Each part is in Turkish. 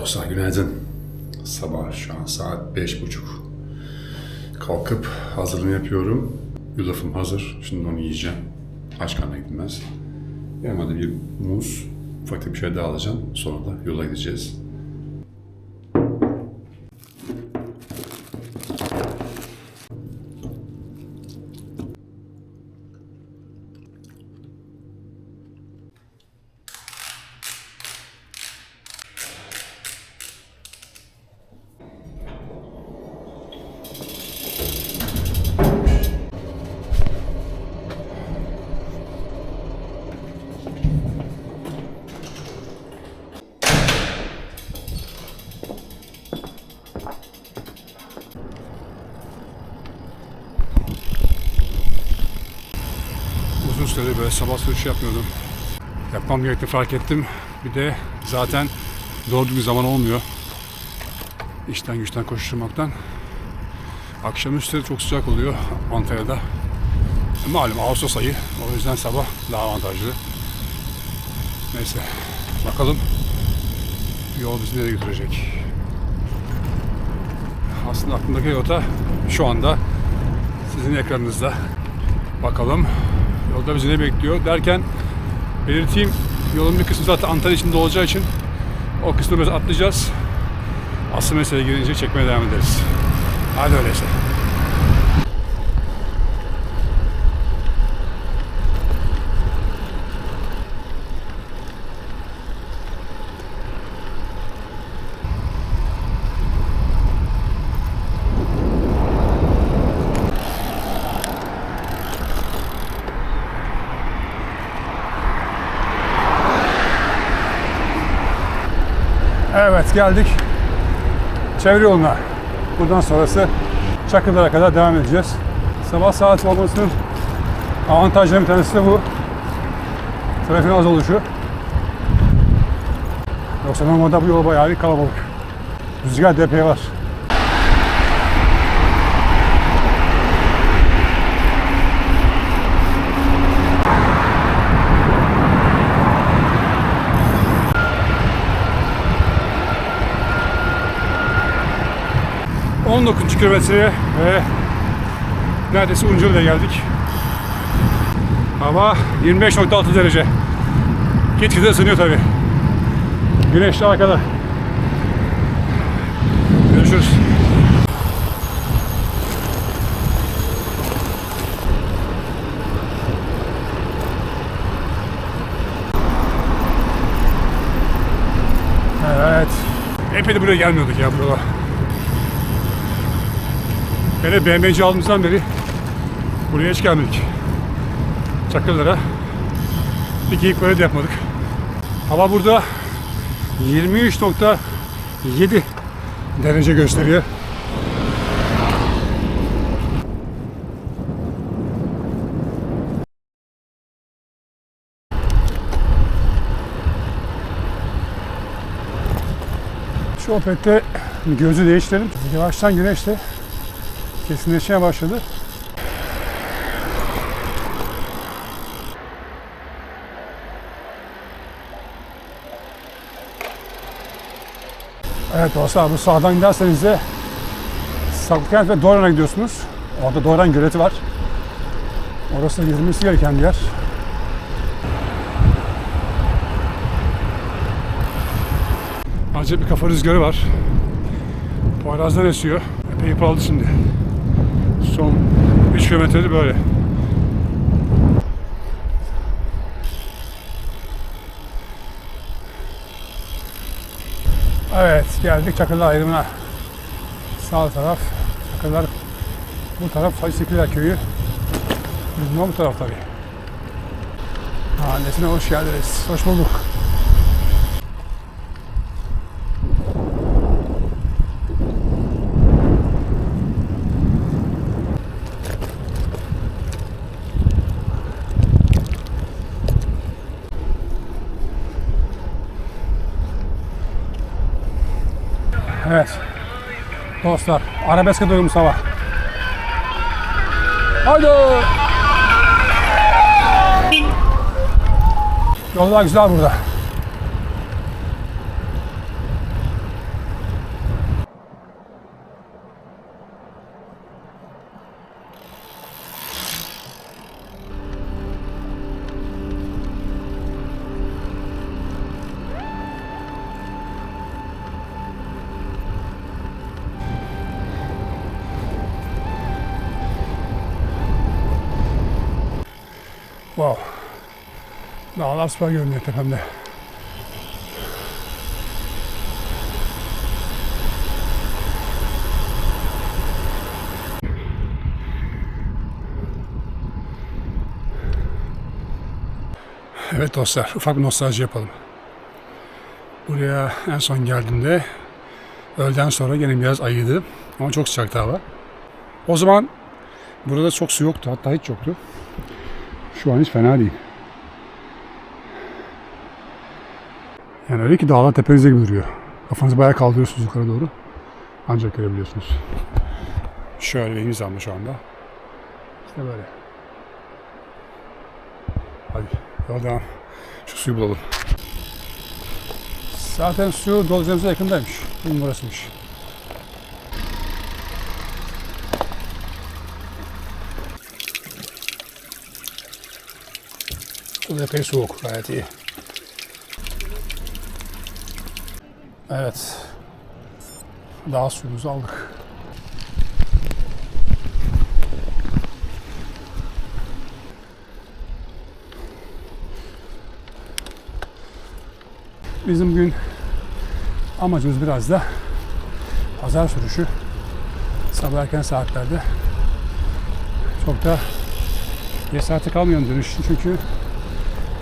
Dostlar günaydın. Sabah şu an saat beş buçuk. Kalkıp hazırlığını yapıyorum. Yulafım hazır. Şimdi onu yiyeceğim. Aç karnına gidilmez. Yanıma bir muz, ufak bir şey daha alacağım. Sonra da yola gideceğiz. Böyle sabah sürüşü yapmıyordum. Yapmam gerektiğini fark ettim. Bir de zaten doğru bir zaman olmuyor. İşten güçten koşturmaktan. Akşamüstü çok sıcak oluyor Antalya'da. Malum Ağustos ayı. O yüzden sabah daha avantajlı. Neyse. Bakalım yol bizi nereye götürecek. Aslında aklımdaki rota şu anda sizin ekranınızda. Bakalım yolda bizi ne bekliyor derken belirteyim yolun bir kısmı zaten Antalya içinde olacağı için o kısmı biraz atlayacağız. Asıl meseleye girince çekmeye devam ederiz. Hadi öyleyse. Evet geldik çevre yoluna. Buradan sonrası Çakırlara kadar devam edeceğiz. Sabah saat olmasının avantajlarından bir tanesi de bu. Trafiğin az oluşu. Yoksa normalde bu yol bayağı bir kalabalık. Rüzgar DP var. ...19 kilometreye ve neredeyse Uncurlu'ya geldik. Hava 25.6 derece. Gitgide ısınıyor tabi. Güneş de arkada. Görüşürüz. Evet. Epey buraya gelmiyorduk ya buralar. Hele BMC aldığımızdan beri buraya hiç gelmedik. Çakırlara bir geyik böyle de yapmadık. Hava burada 23.7 derece gösteriyor. Şu opette gözü değiştirelim. Yavaştan güneş de kesinleşmeye başladı. Evet dostlar bu sağdan giderseniz de Saklıkent ve Doğran'a gidiyorsunuz. Orada Doğran göleti var. Orası gidilmesi gereken bir yer. Acayip bir kafa rüzgarı var. Poyrazlar esiyor. Epey yıprandı şimdi. Son 3 kilometredir böyle. Evet geldik Çakırlar ayrımına. Sağ taraf Çakırlar. Bu taraf Hacı Köyü. Bizim bu taraf tabii. Mahallesine hoş geldiniz. Hoş bulduk. Evet. Dostlar, arabeske doyum sabah. Haydi. Yollar güzel burada. Wow. Dağlar süper görünüyor tepemde. Evet dostlar, ufak bir nostalji yapalım. Buraya en son geldiğimde öğleden sonra gene biraz ayıydı ama çok sıcaktı hava. O zaman burada çok su yoktu, hatta hiç yoktu. Şu an hiç fena değil. Yani öyle ki dağlar tepenize gibi duruyor. Kafanızı bayağı kaldırıyorsunuz yukarı doğru. Ancak görebiliyorsunuz. Şöyle bir hizamda şu anda. İşte böyle. Hadi yola devam. Şu suyu bulalım. Zaten su dolacağımıza yakındaymış. Bunun burasıymış. Bu da epey soğuk. Gayet iyi. Evet. Daha suyumuzu aldık. Bizim bugün amacımız biraz da pazar sürüşü. Sabah erken saatlerde. Çok da geç saate kalmıyorum dönüş çünkü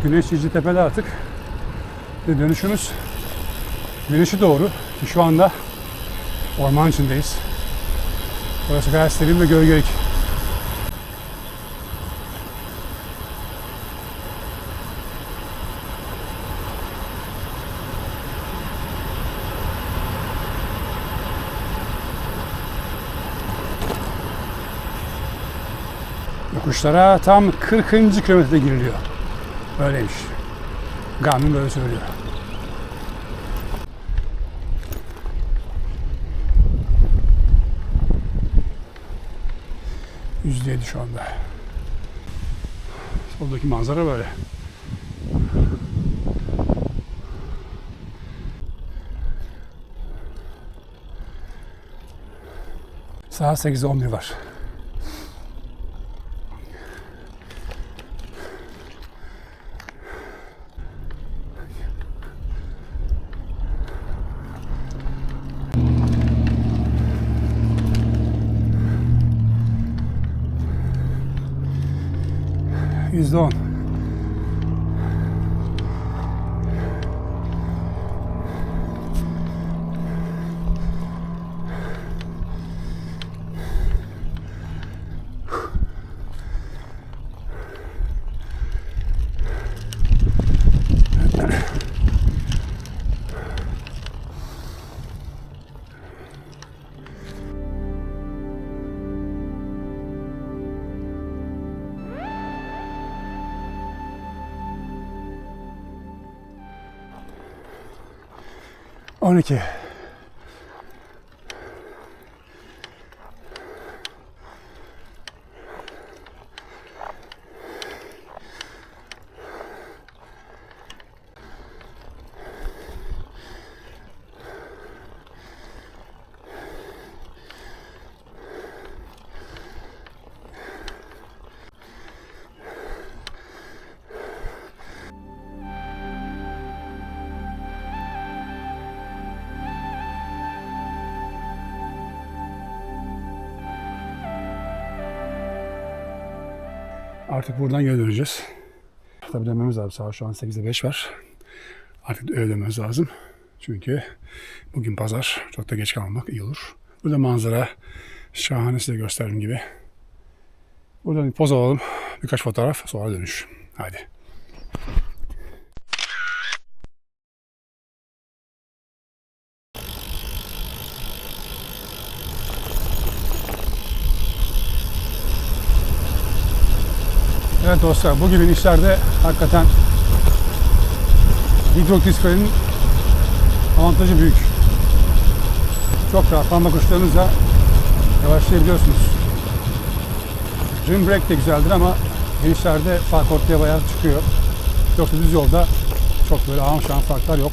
güneş tepede artık. Ve dönüşümüz güneşi doğru. Şu anda orman içindeyiz. Burası gayet serin ve gölgelik. Yokuşlara tam 40. kilometrede giriliyor. Böyleymiş. Garmin böyle söylüyor. Yüzde yedi şu anda. Soldaki manzara böyle. Saat 8'e 11 var. %10. 12 Artık buradan geri döneceğiz. Tabii dönmemiz lazım. Saat şu an 8'de 5 var. Artık eve dönmemiz lazım. Çünkü bugün pazar. Çok da geç kalmamak iyi olur. Burada manzara şahane size gösterdiğim gibi. Buradan bir poz alalım. Birkaç fotoğraf sonra dönüş. Hadi. Evet dostlar bu gibi işlerde hakikaten hidroklisferin avantajı büyük. Çok rahat parmak uçlarınızla yavaşlayabiliyorsunuz. Rim brake de güzeldir ama genişlerde fark ortaya bayağı çıkıyor. Yoksa düz yolda çok böyle ağam şan farklar yok.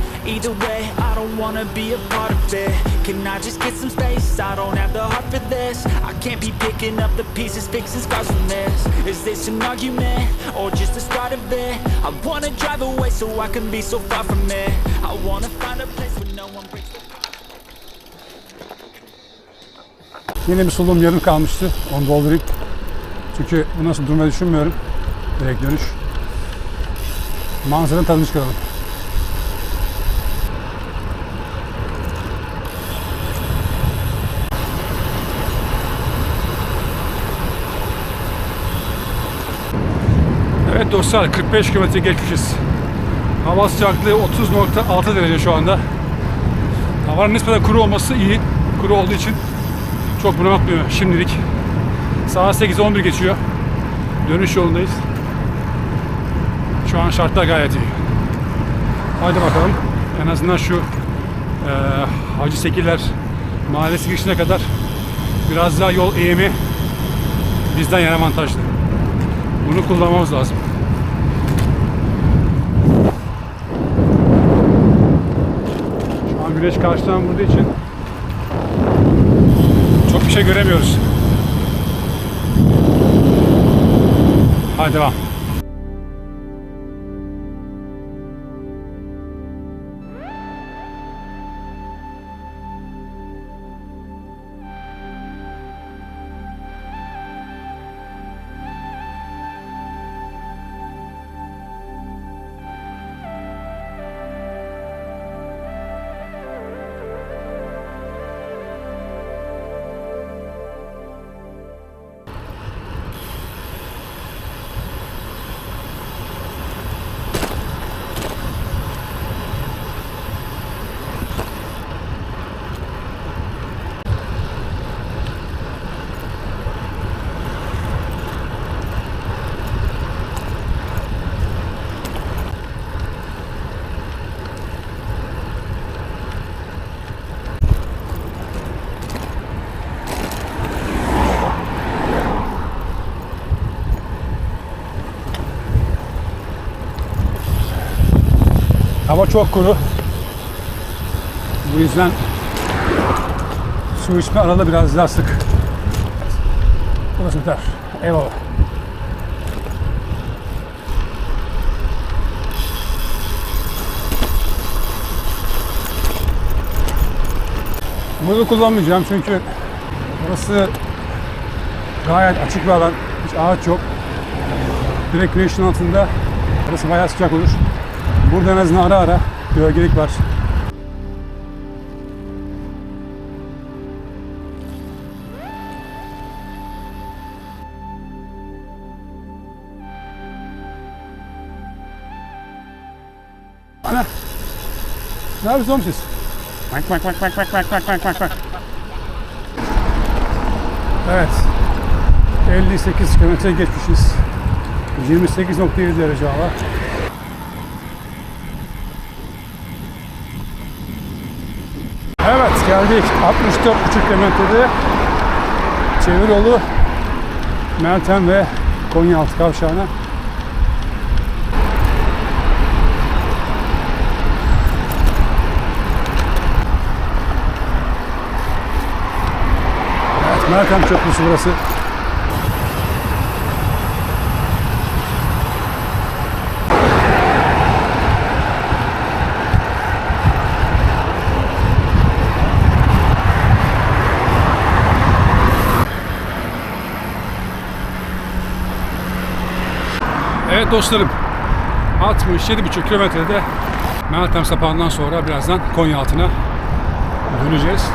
Either way, I don't wanna be a part of it. Can I just get some space? I don't have the heart for this. I can't be picking up the pieces, fixing scars from this. Is this an argument or just the start of it? I wanna drive away so I can be so far from it. I wanna find a place where no one breaks Yine bir soluğum yarım kalmıştı. Onu doldurayım. Çünkü bu nasıl durmayı düşünmüyorum. Direkt dönüş. Manzaranın tadını çıkaralım. Evet dostlar 45 kilometre geçmişiz. Hava sıcaklığı 30.6 derece şu anda. Havanın nispeten kuru olması iyi. Kuru olduğu için çok bunaltmıyor şimdilik. Saat 8.11 geçiyor. Dönüş yolundayız. Şu an şartlar gayet iyi. Hadi bakalım. En azından şu eee Hacı Sekiller Mahallesi girişine kadar biraz daha yol eğimi bizden yana avantajlı. Bunu kullanmamız lazım. Şu an güneş karşıdan vurduğu için çok bir şey göremiyoruz. Hadi devam. Hava çok kuru. Bu yüzden su içme arada biraz daha sık. Burası biter. Eyvallah. Bunu kullanmayacağım çünkü burası gayet açık bir alan. Hiç ağaç yok. Direkt güneşin altında. Burası bayağı sıcak olur. Burada en azından ara ara gölgelik var. Ana! Ne yapıyorsunuz oğlum siz? Bak bak bak bak bak bak bak bak bak bak. Evet. 58 kilometre geçmişiz. 28.7 derece hava. Evet geldik 64,5 kilometrede çevir yolu Meltem ve Konyaaltı kavşağına. Evet Meltem Köprüsü burası. Evet dostlarım 67,5 kilometrede Meltem Sapağı'ndan sonra birazdan Konya altına döneceğiz.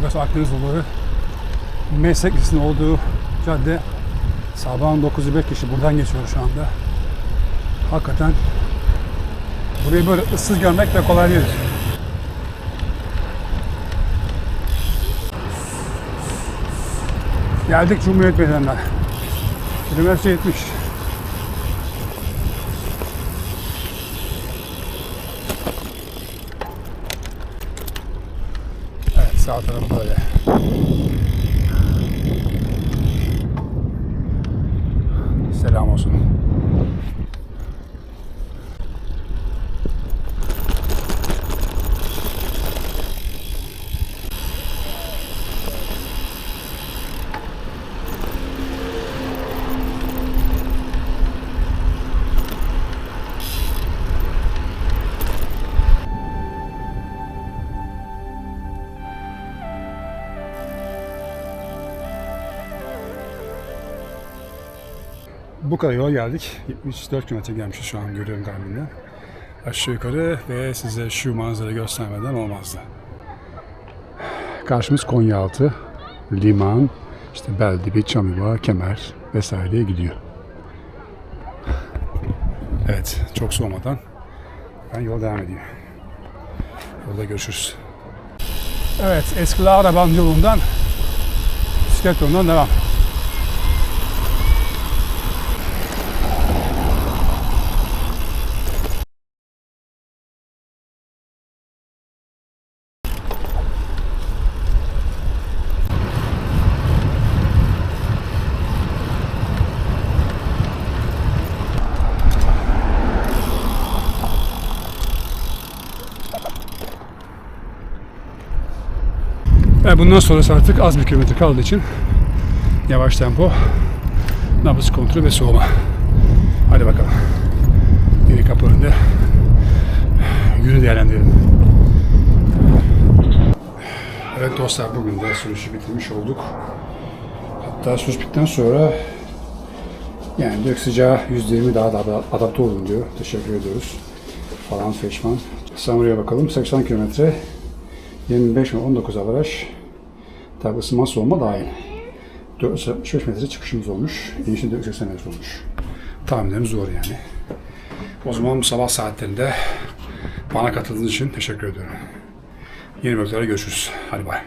Burası Akdeniz yolları. Meslek olduğu cadde sabahın 9'u 5 kişi buradan geçiyor şu anda. Hakikaten burayı böyle ıssız görmek de kolay değil. Geldik Cumhuriyet Meydanı'na. Kilometre 70. Evet sağ tarafı böyle. Selam olsun. Bu kadar yol geldik. 74 kilometre gelmişiz şu an görüyorum Garmin'den. Aşağı yukarı ve size şu manzarayı göstermeden olmazdı. Karşımız Konyaaltı, liman, işte Beldibi, Çamlıba, Kemer vesaireye gidiyor. Evet, çok soğumadan ben yol devam edeyim. Yolda görüşürüz. Evet, Eskiler Araban yolundan bisiklet yolundan devam. Ve bundan sonrası artık az bir kilometre kaldığı için yavaş tempo, nabız kontrolü ve soğuma. Hadi bakalım. Yeni kapı önünde günü değerlendirelim. Evet dostlar bugün de sürüşü bitirmiş olduk. Hatta sürüş bittikten sonra yani dök sıcağı %20 daha da adapte olun diyor. Teşekkür ediyoruz. Falan feşman. Samura'ya bakalım. 80 kilometre 25 ve 19 avaraj. Tabi ısınma soğuma dahil. 465 metre çıkışımız olmuş. İnişte 480 metre olmuş. Tahminlerimiz zor yani. O zaman sabah saatlerinde bana katıldığınız için teşekkür ediyorum. Yeni bölümlerde görüşürüz. Hadi bay.